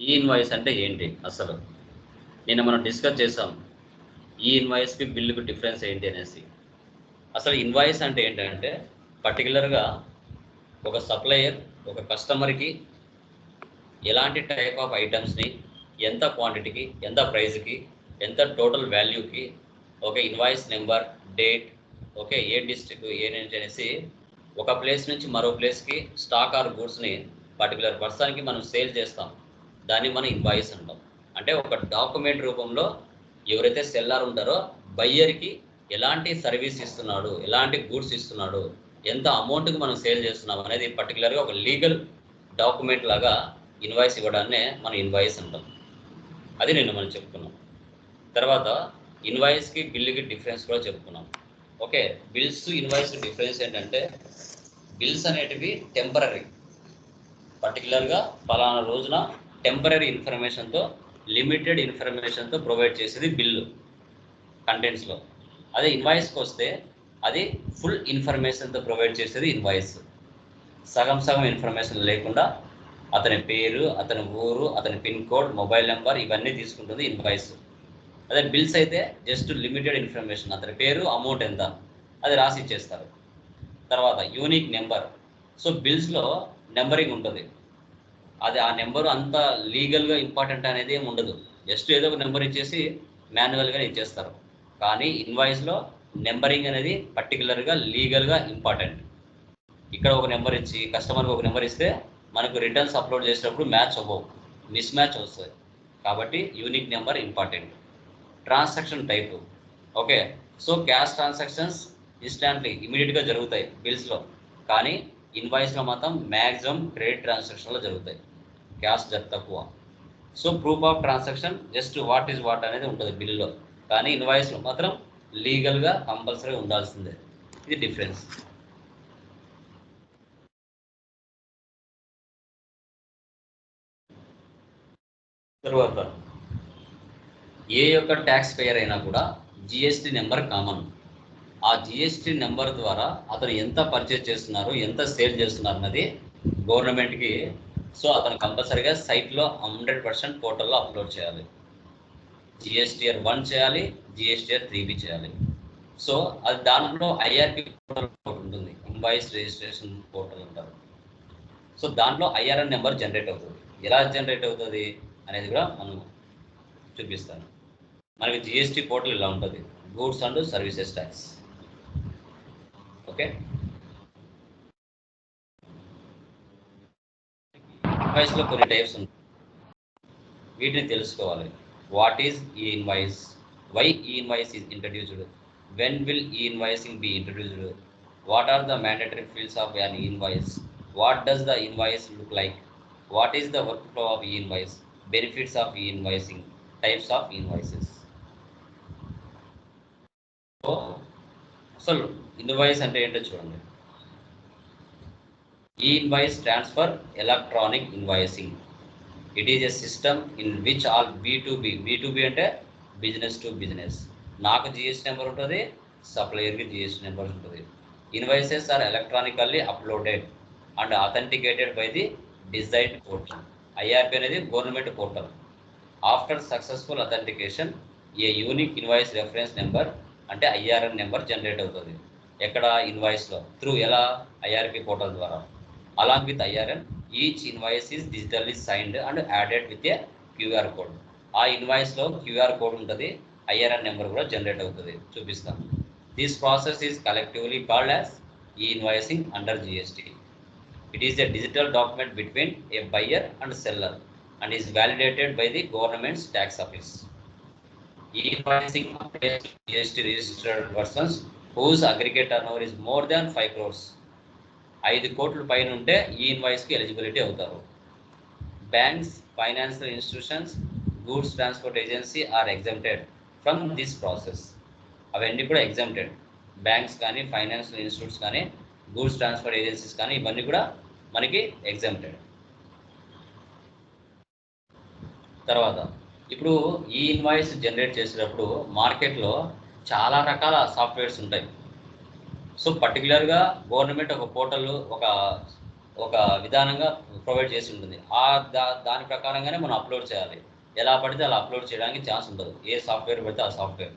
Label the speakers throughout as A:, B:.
A: E invoice అంటే ఏంటి అసలు? నిన్న మనం డిస్కస్ చేసాం ఈ ఇన్వాయిస్కి బిల్లుకి డిఫరెన్స్ ఏంటి అనేసి. అసలు ఇన్వాయిస్ అంటే ఏంటంటే పర్టికులర్గా ఒక సప్లయర్ ఒక కస్టమర్కి ఎలాంటి టైప్ ఆఫ్ ఐటమ్స్ని ఎంత క్వాంటిటీకి ఎంత ప్రైస్కి ఎంత టోటల్ వాల్యూకి ఒక ఇన్వాయిస్ నెంబర్ డేట్ ఓకే ఏ డిస్ట్రిక్ట్ ఏ నుంచి అనేసి ఒక ప్లేస్ నుంచి మరో ప్లేస్కి స్టాక్ ఆర్ గూడ్స్ని పర్టికులర్ పర్సన్కి మనం సేల్ చేస్తాం. దాన్ని మనం ఇన్వాయిస్ అంటాం. అంటే ఒక డాక్యుమెంట్ రూపంలో ఎవరైతే సెల్లర్ ఉంటారో బయ్యర్కి ఎలాంటి సర్వీస్ ఇస్తున్నాడు ఎలాంటి గూడ్స్ ఇస్తున్నాడు ఎంత అమౌంట్కి మనం సేల్ చేస్తున్నాం అనేది పర్టికులర్గా ఒక లీగల్ డాక్యుమెంట్ లాగా ఇన్వాయిస్ ఇవ్వడాన్నే మనం ఇన్వాయిస్ అంటాం. అది నిన్న మనం చెప్పుకున్నాం. తర్వాత ఇన్వాయిస్కి బిల్లుకి డిఫరెన్స్ కూడా చెప్పుకున్నాం. ఓకే బిల్స్ ఇన్వాయిస్ డిఫరెన్స్ ఏంటంటే బిల్స్ అనేటివి టెంపరీ పర్టికులర్గా ఫలానా రోజున టెంపరీ ఇన్ఫర్మేషన్తో లిమిటెడ్ ఇన్ఫర్మేషన్తో ప్రొవైడ్ చేసేది బిల్లు కంటెంట్స్లో అదే ఇన్వాయిస్కి వస్తే అది ఫుల్ ఇన్ఫర్మేషన్తో ప్రొవైడ్ చేసేది ఇన్వాయిస్ సగం సగం ఇన్ఫర్మేషన్ లేకుండా అతని పేరు అతని ఊరు అతని పిన్ కోడ్ మొబైల్ నెంబర్ ఇవన్నీ తీసుకుంటుంది ఇన్వాయిస్ అదే బిల్స్ అయితే జస్ట్ లిమిటెడ్ ఇన్ఫర్మేషన్ అతని పేరు అమౌంట్ ఎంత? అది రాసి ఇచ్చేస్తారు. తర్వాత యూనిక్ నెంబర్ సో బిల్స్లో నెంబరింగ్ ఉంటుంది. అది ఆ నెంబరు అంత లీగల్గా ఇంపార్టెంట్ అనేది ఏమి ఉండదు. జస్ట్ ఏదో ఒక నెంబర్ ఇచ్చేసి మాన్యువల్గా ఇచ్చేస్తారు. కానీ ఇన్వాయిస్లో నెంబరింగ్ అనేది పర్టికులర్గా లీగల్గా ఇంపార్టెంట్. ఇక్కడ ఒక నెంబర్ ఇచ్చి కస్టమర్కి ఒక నెంబర్ ఇస్తే మనకు రిటర్న్స్ అప్లోడ్ చేసేటప్పుడు మ్యాచ్ అవ్వవు. మిస్ మ్యాచ్ వస్తుంది కాబట్టి unique number important. Transaction type. Okay. So cash transactions instantly ఇమీడియట్గా జరుగుతాయి బిల్స్లో. కానీ ఇన్వాయిస్లో మాత్రం మ్యాక్సిమం క్రెడిట్ ట్రాన్సాక్షన్లో జరుగుతాయి. క్యాష్ జర తక్కువ. So proof of transaction just what is what అనేది ఉంటుంది బిల్లులో. కానీ ఇన్వాయిస్లో మాత్రం లీగల్గా కంపల్సరీ ఉండాల్సిందే. ఇది డిఫరెన్స్ తర్వాత ఏ యొక్క ట్యాక్స్ పేయర్ అయినా కూడా జిఎస్టి నెంబర్ కామన్ ఆ జిఎస్టి నెంబర్ ద్వారా అతను ఎంత పర్చేజ్ చేస్తున్నారు ఎంత సేల్ చేస్తున్నారు అన్నది గవర్నమెంట్కి సో అతను కంపల్సరీగా సైట్లో హండ్రెడ్ పర్సెంట్ పోర్టల్లో అప్లోడ్ చేయాలి. జిఎస్టిఆర్ వన్ చేయాలి జిఎస్టిఆర్ త్రీ బి చేయాలి. సో అది దాంట్లో ఐఆర్పి పోర్టల్ ఉంటుంది. ఇంబాయిస్ రిజిస్ట్రేషన్ పోర్టల్ అంటారు. సో దాంట్లో ఐఆర్ఎన్ నెంబర్ జనరేట్ అవుతుంది. ఎలా జనరేట్ అవుతుంది అనేది కూడా మనం చూపిస్తాను. మనకి జిఎస్టీ పోర్టల్ ఇలా ఉంటుంది. Goods and services tax. Okay? ఇన్వాయిస్లో కొన్ని టైప్స్ ఉంటాయి. వీటిని తెలుసుకోవాలి. What is e invoice why e invoice is introduced when will e invoicing be introduced what are the mandatory fields of an invoice what does the invoice look like what is the workflow of e invoice benefits of e invoicing types of invoices so అసలు invoice అంటే ఏంటో చూడండి. E invoice transfer electronic invoicing it is a system in which all B to B B అంటే business to business నాకు GST number ఉంటుంది సప్లయర్కి GST number ఉంటుంది. Invoices are electronically uploaded and authenticated by the design portal IRP అనేది government portal after successful authentication a unique invoice reference number అంటే IRN number generate అవుతుంది. ఎక్కడ ఇన్వాయిస్లో through ఎలా? ఐఆర్పి పోర్టల్ ద్వారా. Along with IRN each invoice is digitally signed and added with a QR code ఆ ఇన్వాయిస్లో QR code ఉంటుంది IRN number కూడా జనరేట్ అవుతుంది. చూపిస్తాను this process is collectively called as e invoicing under GST it is a digital document between a buyer and seller and is validated by the government's tax office e invoicing GST registered persons whose aggregate whose over turnover is more than 5 crores. ఐదు కోట్ల పైన ఉంటే ఈ ఇన్వాయిస్కి eligibility అవుతారు. Banks financial institutions goods transport agency are exempted from this process అవన్నీ కూడా exempted banks కానీ ఫైనాన్షియల్ ఇన్స్టిట్యూట్స్ కానీ గూడ్స్ ట్రాన్స్పోర్ట్ ఏజెన్సీస్ కానీ ఇవన్నీ కూడా మనకి ఎగ్జామ్టెడ్ తర్వాత ఇప్పుడు ఈ ఇన్వాయిస్ జనరేట్ చేసేటప్పుడు మార్కెట్లో చాలా రకాల సాఫ్ట్వేర్స్ ఉంటాయి. సో పర్టికులర్గా గవర్నమెంట్ ఒక పోర్టల్ ఒక ఒక విధానంగా ప్రొవైడ్ చేసి ఉంటుంది. ఆ దా దాని ప్రకారంగానే మనం అప్లోడ్ చేయాలి. ఎలా పడితే అలా అప్లోడ్ చేయడానికి ఛాన్స్ ఉండదు. ఏ సాఫ్ట్వేర్ పడితే ఆ software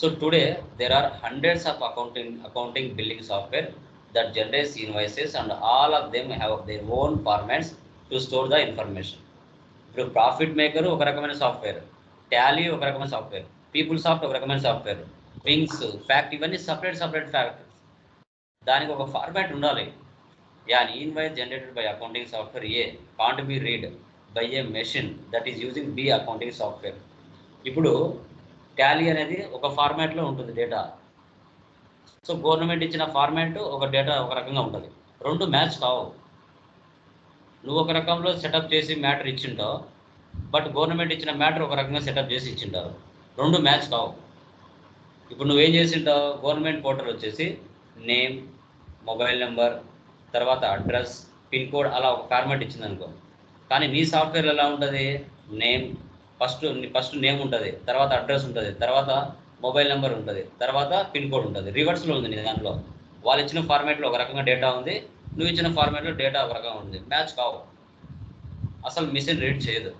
A: so today there are hundreds of accounting accounting billing software that generates invoices and all of them have their own formats to store the information ఇప్పుడు ప్రాఫిట్ మేకర్ ఒక రకమైన software Tally ఒక రకమైన software people soft ఒక రకమైన software wings fact ఇవన్నీ separate separate fact దానికి ఒక ఫార్మాట్ ఉండాలి. An invoice generated by accounting software A can't be read by a machine that is using B accounting software ఇప్పుడు Tally అనేది ఒక ఫార్మాట్లో ఉంటుంది డేటా సో గవర్నమెంట్ ఇచ్చిన ఫార్మాట్ ఒక డేటా ఒక రకంగా ఉంటుంది. రెండు మ్యాచ్ కావు. నువ్వు ఒక రకంలో సెటప్ చేసి మ్యాటర్ ఇచ్చింటావు బట్ గవర్నమెంట్ ఇచ్చిన మ్యాటర్ ఒక రకంగా సెటప్ చేసి ఇచ్చింటారు. రెండు మ్యాచ్ కావు. ఇప్పుడు నువ్వేం చేసింటావు? గవర్నమెంట్ పోర్టల్ వచ్చేసి నేమ్ మొబైల్ నెంబర్ తర్వాత అడ్రస్ పిన్ కోడ్ అలా ఒక ఫార్మాట్ ఇచ్చింది అనుకో కానీ నీ సాఫ్ట్వేర్ ఎలా ఉంటుంది? నేమ్ ఫస్ట్ ఫస్ట్ నేమ్ ఉంటుంది తర్వాత అడ్రస్ ఉంటుంది తర్వాత మొబైల్ నెంబర్ ఉంటుంది తర్వాత పిన్ కోడ్ ఉంటుంది. రివర్స్లో ఉంది నీ దాంట్లో. వాళ్ళు ఇచ్చిన ఫార్మాట్లో ఒక రకంగా డేటా ఉంది నువ్వు ఇచ్చిన ఫార్మాట్లో డేటా ఒక రకంగా ఉంది. మ్యాచ్ కావు. అసలు మిషన్ రీడ్ చేయదు.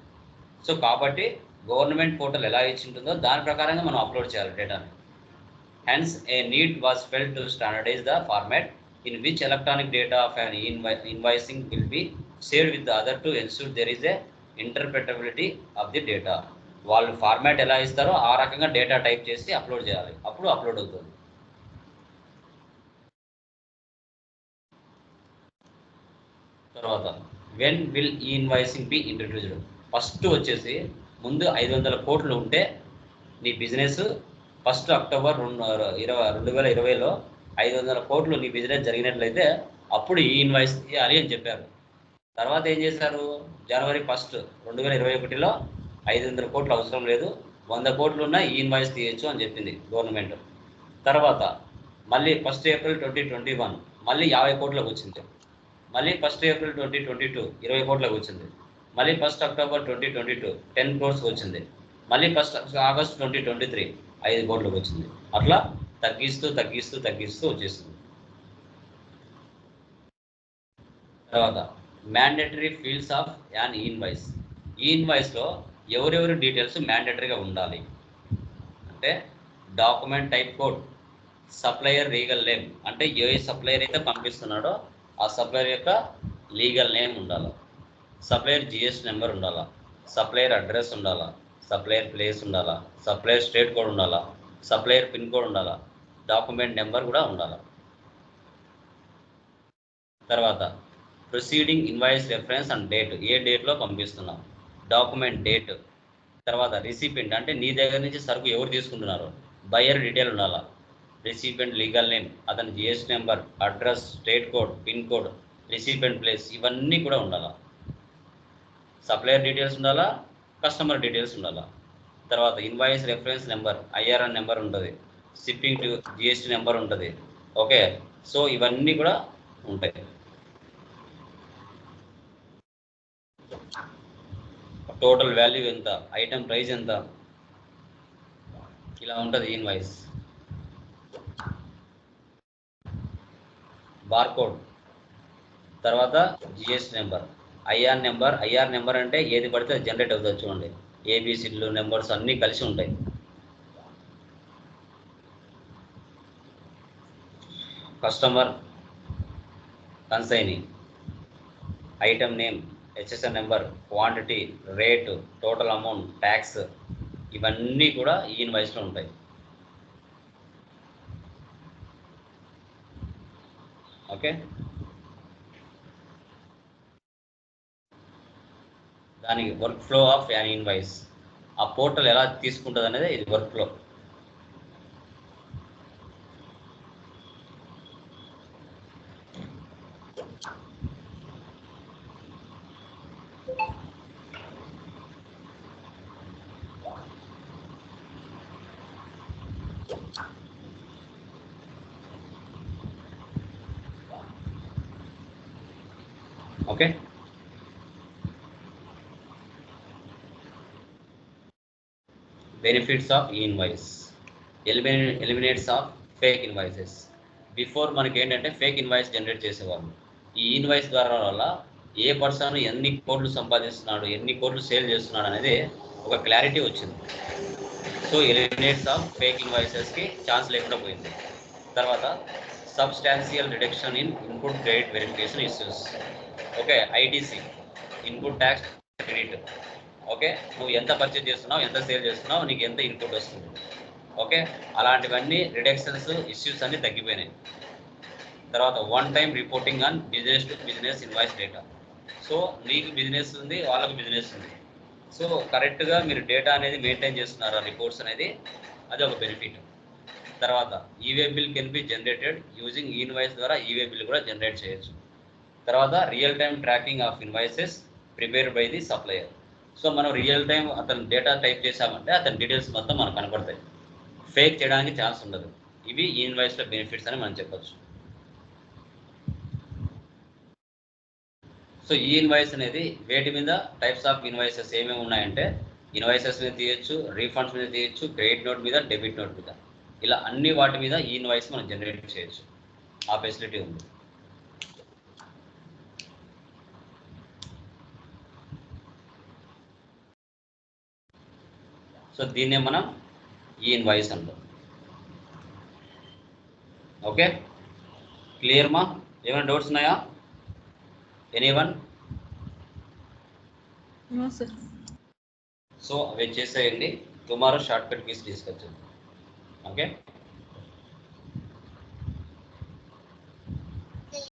A: సో కాబట్టి గవర్నమెంట్ పోర్టల్ ఎలా ఇచ్చి ఉంటుందో దాని ప్రకారంగా మనం అప్లోడ్ చేయాలి డేటాని. Hence a need was felt to standardise the format in which electronic data of an invoicing will be shared with the other to ensure there is a interpretability of the data వాళ్ళు format ఎలా ఇస్తారో ఆ రకంగా data type చేసి upload చేయాలి. అప్పుడు upload అవుతుంది. తర్వాత when will e invoicing be introduced first వచ్చేసి ముందు ఐదు వందల కోట్లు ఉంటే నీ బిజినెస్ ఫస్ట్ అక్టోబర్ రెండు ఇరవై రెండు వేల ఇరవైలో ఐదు వందల కోట్లు నీ బిజినెస్ జరిగినట్లయితే అప్పుడు ఈ ఇన్వాయిస్ ఇవ్వాలి అని చెప్పారు. తర్వాత ఏం చేశారు? జనవరి ఫస్ట్ రెండు వేల ఇరవై ఒకటిలో ఐదు వందల కోట్లు అవసరం లేదు వంద కోట్లు ఉన్న ఈ ఇన్వాయిస్ తీయచ్చు అని చెప్పింది గవర్నమెంట్ తర్వాత మళ్ళీ first April twenty twenty one మళ్ళీ యాభై కోట్లకు వచ్చింది. మళ్ళీ first April twenty twenty two ఇరవై కోట్లకు వచ్చింది. మళ్ళీ first October twenty twenty two ten క్రోర్స్కి వచ్చింది. మళ్ళీ first August twenty twenty three ఐదు కోట్లకు వచ్చింది. అట్లా తగ్గిస్తూ తగ్గిస్తూ తగ్గిస్తూ వచ్చేస్తుంది తర్వాత mandatory fields of an invoice e ఇన్వాయిస్లో ఎవరెవరి డీటెయిల్స్ మ్యాండేటరీగా ఉండాలి? అంటే document type code supplier legal name అంటే ఏ సప్లయర్ అయితే పంపిస్తున్నాడో ఆ సప్లయర్ యొక్క లీగల్ నేమ్ ఉండాలి. సప్లయర్ జిఎస్ నెంబర్ ఉండాలా. సప్లయర్ అడ్రస్ ఉండాలా. సప్లయర్ ప్లేస్ ఉండాలా? సప్లయర్ స్టేట్ కోడ్ ఉండాలా? సప్లయర్ పిన్ కోడ్ ఉండాలా? డాక్యుమెంట్ నెంబర్ కూడా ఉండాలా? తర్వాత proceeding invoice reference and date. ఏ డేట్లో పంపిస్తున్నాం? Document date. తర్వాత రిసిపెంట్ అంటే నీ దగ్గర నుంచి సరుకు ఎవరు తీసుకుంటున్నారు? బయర్ డీటెయిల్ ఉండాలా? రిసిపెంట్ లీగల్ నేమ్ అతని GST number address state code pin code recipient place ఇవన్నీ కూడా ఉండాలా? సప్లయర్ డీటెయిల్స్ ఉండాలా? కస్టమర్ డీటెయిల్స్ ఉండాలా? తర్వాత invoice reference number IRN number ఉంటుంది. షిప్పింగ్ టు జిఎస్టీ నెంబర్ ఉంటుంది. ఓకే? సో ఇవన్నీ కూడా ఉంటాయి. టోటల్ వాల్యూ ఎంత? ఐటమ్ ప్రైస్ ఎంత? ఇలా ఉంటుంది ఇన్వాయిస్. బార్కోడ్. తర్వాత GST number. IR number IR number అంటే ఏది పడితే అది జనరేట్ అవుతుంది చూడండి. ఏబిసిడ్లు నెంబర్స్ అన్నీ కలిసి ఉంటాయి. Customer consigning item name HSN number quantity rate total amount tax ఇవన్నీ కూడా ఈ ఇన్వాయిస్లో ఉంటాయి. ఓకే దానికి work flow of an invoice ఆ పోర్టల్ ఎలా తీసుకుంటుంది అనేది ఇది workflow okay benefits of invoice. Eliminate eliminates of fake invoices before మనకి ఏంటంటే ఫేక్ ఇన్వాయిస్ జనరేట్ చేసేవాళ్ళు. ఈ ఇన్వాయిస్ ద్వారా వల్ల ఏ పర్సన్ ఎన్ని కోట్లు సంపాదిస్తున్నాడు ఎన్ని కోట్లు సేల్ చేస్తున్నాడు అనేది ఒక క్లారిటీ వచ్చింది. సో ఎలిమినేట్స్ ఆఫ్ ఫేక్ ఇన్వాయిసెస్కి ఛాన్స్ లేకుండా పోయింది. తర్వాత substantial reduction in input credit verification issues okay ITC input tax credit okay? నువ్వు ఎంత పర్చేజ్ చేస్తున్నావు ఎంత సేల్ చేస్తున్నావు నీకు ఎంత ఇన్పుట్ వస్తుంది. ఓకే? అలాంటివన్నీ రిడక్షన్స్ ఇష్యూస్ అన్నీ తగ్గిపోయినాయి. తర్వాత one time reporting on business to business invoice data so నీకు బిజినెస్ ఉంది వాళ్ళకు బిజినెస్ ఉంది. సో కరెక్ట్గా మీరు డేటా అనేది మెయింటైన్ చేస్తున్నారు రిపోర్ట్స్ అనేది అది ఒక బెనిఫిట్ తర్వాత e way bill can be generated using invoice ద్వారా ఈవే బిల్ కూడా జనరేట్ చేయొచ్చు. తర్వాత real time tracking of invoices prepare by the supplier so మనం రియల్ టైం అతను డేటా టైప్ చేసామంటే అతని డీటెయిల్స్ మొత్తం మనకు కనపడతాయి. ఫేక్ చేయడానికి ఛాన్స్ ఉండదు. ఇవి ఈ ఇన్వాయిస్లో బెనిఫిట్స్ అని మనం చెప్పచ్చు. సో ఈ ఇన్వాయిస్ అనేది వేటి మీద టైప్స్ ఆఫ్ ఇన్వాయిసెస్ ఏమేమి ఉన్నాయంటే ఇన్వాయిసెస్ మీద తీయచ్చు రీఫండ్స్ మీద తీయచ్చు క్రెడిట్ నోట్ మీద డెబిట్ నోట్ మీద. ఇలా అన్ని వాటి మీద ఈ ఇన్వాయిస్ మనం జనరేట్ చేయొచ్చు. ఆ ఫెసిలిటీ ఉంది. సో దీన్నే మనం ఈ ఇన్వాయిస్ అంటాం. ఓకే క్లియర్ మా? ఏమైనా డౌట్స్ ఉన్నాయా? ఎనీ వన్ సో అవి చేసేయండి. టుమారో షార్ట్ కట్ కీస్ తీసుకొచ్చింది ఓకే